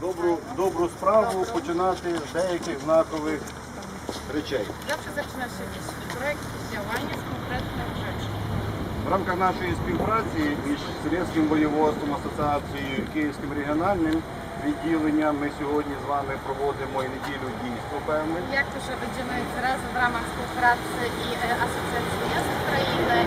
добру, добру справу починати з деяких знакових речей. Zaczyna się jeśli projekt działanie z konkretnych rzeczy. В рамках нашої співпраці між Сілецьким воєводством, асоціацією Київським регіональним відділенням ми сьогодні з вами проводимо і неділю дійство певне. Jak to, że będziemy teraz w ramach współpracy i e, Asocjacji Miast Ukrainy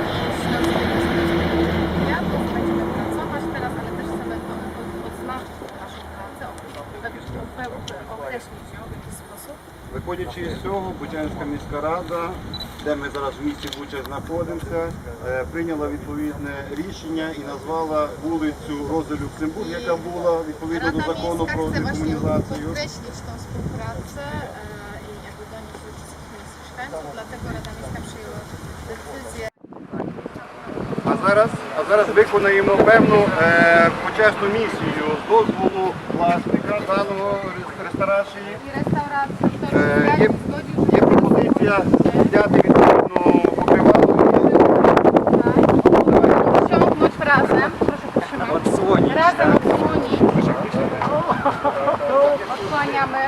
Виходячи з цього, Бучанська міська рада, де ми зараз в місті Буча знаходимося, е, прийняла відповідне рішення і назвала вулицю Рози Люксембург, яка була відповідно до закону про декомунізацію. decyzję А зараз, а зараз виконаємо певну е, почесну місію з дозволу власника даного рес- je- zgodził Є пропозиція зняти відповідну покривалу. razem, proszę potrzymać, razem odsłonić. Odsłaniamy.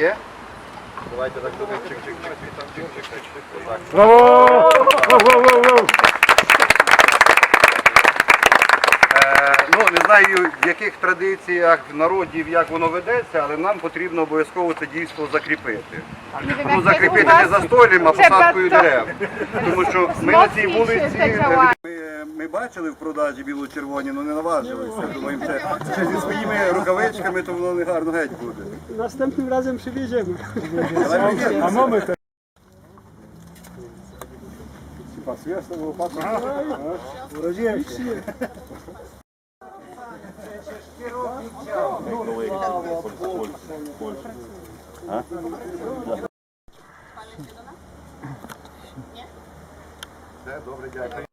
Є. Давайте так чик-чик-чик. чик-чик-чик. Так. Е, Ну, не знаю, в яких традиціях народів як воно ведеться, але нам потрібно обов'язково це дійство закріпити. Ну, закріпити не was. за столем, а посадкою дерев. Тому що ми на цій вулиці е, ми, ми бачили в продажі біло-червоні, але не наважилися. Думаємо, це, це зі своїми рукавичками, то воно не гарно геть буде. Następnym razem przywieziemy. Давай прийдемо. A mamy Все, добре, дякую.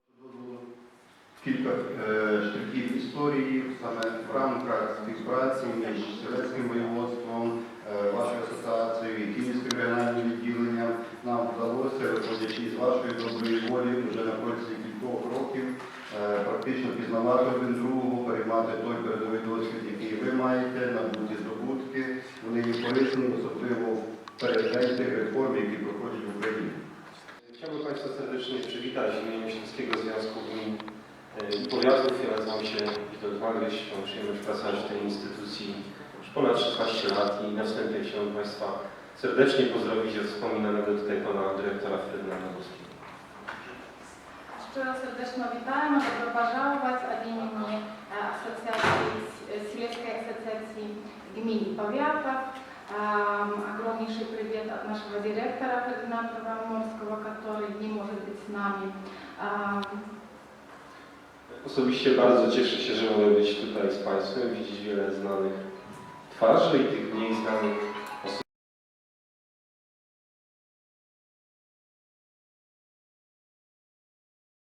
Кілька е, штрихів історії саме в рамках співпраці між Сілецьким воєводством, е, вашою асоціацією і Київським регіональним відділенням нам вдалося, виходячи з вашої доброї волі, вже на протязі кількох років е, практично пізнавати один другого, переймати той передовий досвід, який ви маєте, набуті здобутки. Вони є корисні, особливо в переддень тих реформ, які проходять в Україні. Chciałbym Państwa serdecznie przywitać w imieniu Śląskiego Związku Gmin e, i Powiatów. Ja nazywam się Witold Wagryś, mam przyjemność pracować w tej instytucji już ponad 16 lat i na wstępie chciałbym Państwa serdecznie pozdrowić od wspominanego tutaj Pana Dyrektora Ferdynanda Boskiego. Щиро сердечно вітаємо, добро пожаловать от имени э, ассоциации, э, Сельской ассоциации гмин и повятов. Эм, Огромнейший привет от нашего директора Фердинанда Ваморского, который не может быть с нами. Эм, Osobiście bardzo cieszę się, że mogę być tutaj z Państwem, widzieć wiele znanych twarzy i tych mniej znanych